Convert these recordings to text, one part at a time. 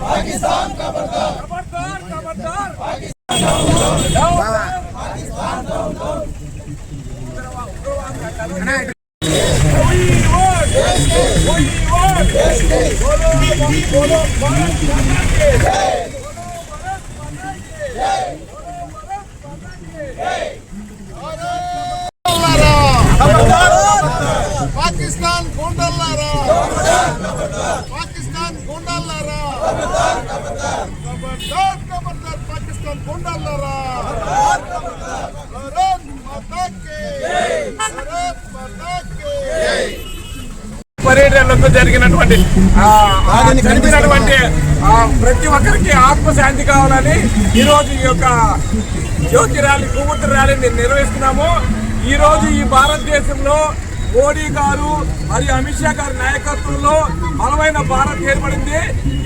पाकिस्तान खबरदार खबरदार खबरदार पाकिस्तान పాకిస్తాన్ గూండల్లారా? పాకిస్తాన్ గూండల్లారా? పాకిస్తాన్ గూండల్లారా భారత్ మాతా కి భారత్ మాతా కి పర్యటనలకు జరిగినటువంటి ప్రతి ఒక్కరికి ఆత్మశాంతి కావాలని ఈరోజు ఈ యొక్క జ్యోతి ర్యాలీ కొవ్వొత్తి ర్యాలీని నిర్వహిస్తున్నాము. ఈరోజు ఈ భారతదేశంలో మోడీ గారు మరియు అమిత్ షా గారి నాయకత్వంలో బలమైన భారత్ ఏర్పడింది.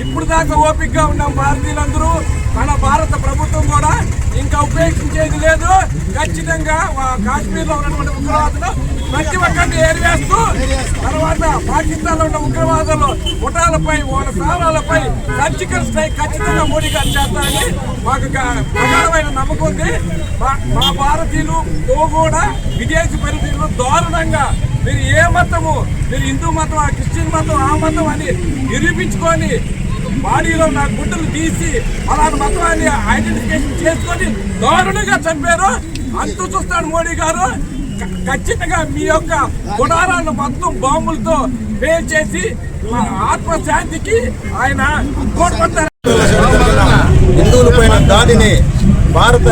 ఇప్పుడు దాకా ఓపికగా ఉన్న భారతీయులందరూ మన భారత ప్రభుత్వం ఉపేక్షించేది లేదు. ఖచ్చితంగా కాశ్మీర్లో ఉన్నటువంటి ఉగ్రవాదులు ప్రతి ఒక్కరిని ఏరివేస్తూ తర్వాత పాకిస్తాన్లో ఉన్న ఉగ్రవాదులు ఉటాలపై వాళ్ళ స్థానాలపై సర్జికల్ స్ట్రైక్ ఖచ్చితంగా మోడీ గారు చేస్తారని మాకు గ- ప్రగాఢమైన నమ్మకం ఉంది. మా- భారతీయులు కూడా విదేశీ పరిస్థితులు దారుణంగా మీరు ఏ మతము మీరు హిందూ మతం ఆ క్రిస్టియన్ మతం ఆ మతం అని నిరూపించుకొని బాడీలో నా గుడ్డలు తీసి అలాంటి మతాన్ని ఐడెంటిఫికేషన్ చేసుకొని దారుణంగా చంపారు. అంతు చూస్తాడు మోడీ గారు. ఖచ్చితంగా మీ యొక్క గుడారాలను మొత్తం బాంబులతో పేల్ చేసి మన ఆత్మశాంతికి ఆయన కోరుకుంటారు హిందువుల పైన దాడిని భారత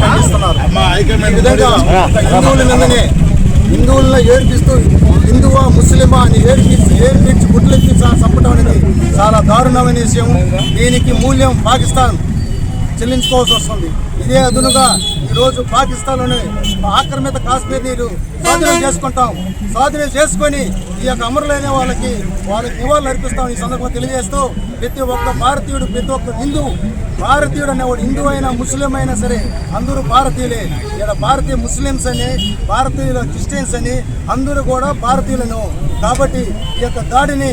ఖండిస్తున్నారు. ఈ విధంగా హిందువుల మీదనే హిందువులను ఏడిపిస్తూ హిందువా ముస్లిమా అని ఏడిపించి ఏడిపించి గుడ్లెత్తి చంపడం అనేది చాలా దారుణమైన విషయం దీనికి మూల్యం పాకిస్తాన్ చెల్లించుకోవాల్సి వస్తుంది. ఇదే అదునుగా ఈరోజు పాకిస్తాన్లోని ఆక్రమిత కాశ్మీర్ నీరు స్వాధీనం చేసుకుంటాం. స్వాధీనం చేసుకొని ఈ యొక్క అమరులైన వాళ్ళకి వాళ్ళకి నివాళులు అర్పిస్తాం ఈ సందర్భంగా తెలియజేస్తూ ప్రతి ఒక్క భారతీయుడు ప్రతి ఒక్క హిందూ భారతీయుడు అనేవాడు హిందూ అయినా ముస్లిం అయినా సరే అందరూ భారతీయులే. ఇక్కడ భారతీయ ముస్లిమ్స్ అని భారతీయుల క్రిస్టియన్స్ అని అందరూ కూడా భారతీయులను. కాబట్టి ఈ యొక్క దాడిని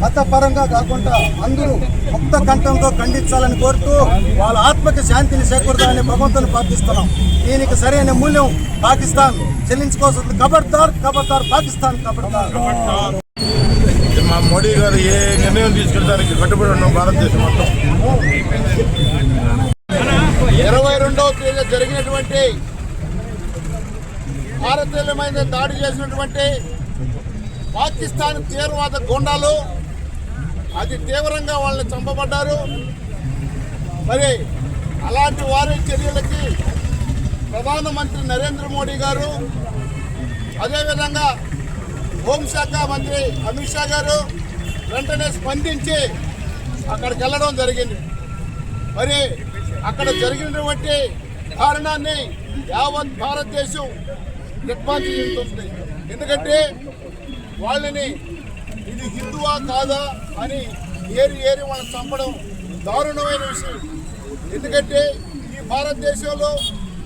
మతపరంగా కాకుండా అందరూ ముక్త కంఠంతో ఖండించాలని కోరుతూ వాళ్ళ ఆత్మకి శాంతిని చేకూరదాలని భగవంతుని ప్రార్థిస్తున్నాం. దీనికి సరైన మూల్యం పాకిస్తాన్ చెల్లించుకోవాల్సింది. కబర్దార్ కబర్దార్ పాకిస్తాన్ కబర్దార్ మా మోడీ గారు ఏ నిర్ణయం తీసుకెళ్ళడానికి కట్టుబడి ఉన్నాం భారతదేశం మొత్తం. ఇరవై రెండవ తేదీ జరిగినటువంటి భారతీయులమైన దాడి చేసినటువంటి పాకిస్తాన్ తీవ్రవాద గుండాలు అతి తీవ్రంగా వాళ్ళని చంపబడ్డారు. మరి అలాంటి వారి చర్యలకి ప్రధానమంత్రి నరేంద్ర మోడీ గారు అదేవిధంగా హోంశాఖ మంత్రి అమిత్ షా గారు వెంటనే స్పందించి అక్కడికి వెళ్ళడం జరిగింది. మరి అక్కడ జరిగినటువంటి కారణాన్ని యావత్ భారతదేశం దిగ్భ్రాంతి ఎందుకంటే వాళ్ళని ఇది హిందువా కాదా అని ఏరి ఏరి వాళ్ళని చంపడం దారుణమైన విషయం. ఎందుకంటే ఈ భారతదేశంలో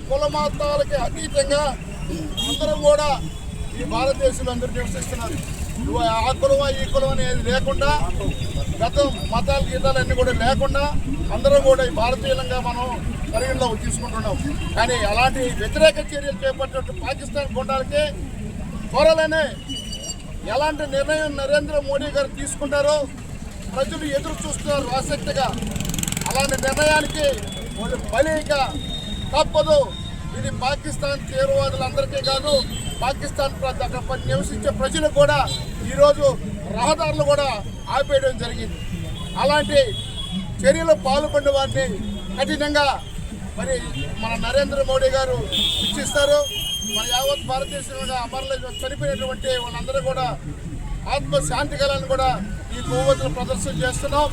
కులమాతాలకి అతీతంగా అందరం కూడా ఈ భారతదేశంలో అందరూ నివసిస్తున్నారు. నువ్వు ఆ కులమా ఈ కులం అనేది లేకుండా గతం మతాలు గీతాలు అన్నీ కూడా లేకుండా అందరం కూడా ఈ భారతీయులంగా మనం పరిగణలోకి తీసుకుంటున్నాం. కానీ అలాంటి వ్యతిరేక చర్యలు చేపట్టినట్టు పాకిస్తాన్ గుండాలకి త్వరలోనే ఎలాంటి నిర్ణయం నరేంద్ర మోడీ గారు తీసుకుంటారో ప్రజలు ఎదురు చూస్తున్నారు ఆసక్తిగా. అలాంటి నిర్ణయానికి వాళ్ళు బలిక తప్పదు. ఇది పాకిస్తాన్ తీవ్రవాదులందరికీ కాదు పాకిస్తాన్ అక్కడ నివసించే ప్రజలకు కూడా ఈరోజు రహదారులు కూడా ఆపేయడం జరిగింది. అలాంటి చర్యలు పాల్పడిన వారిని కఠినంగా మరి మన నరేంద్ర మోడీ గారు శిక్షిస్తారు. మన యావత్ భారతదేశంలో అమరులు చనిపోయినటువంటి వాళ్ళందరూ కూడా ఆత్మశాంతి కళను కూడా ఈ కొవ్వొత్తులు ప్రదర్శన చేస్తున్నాం.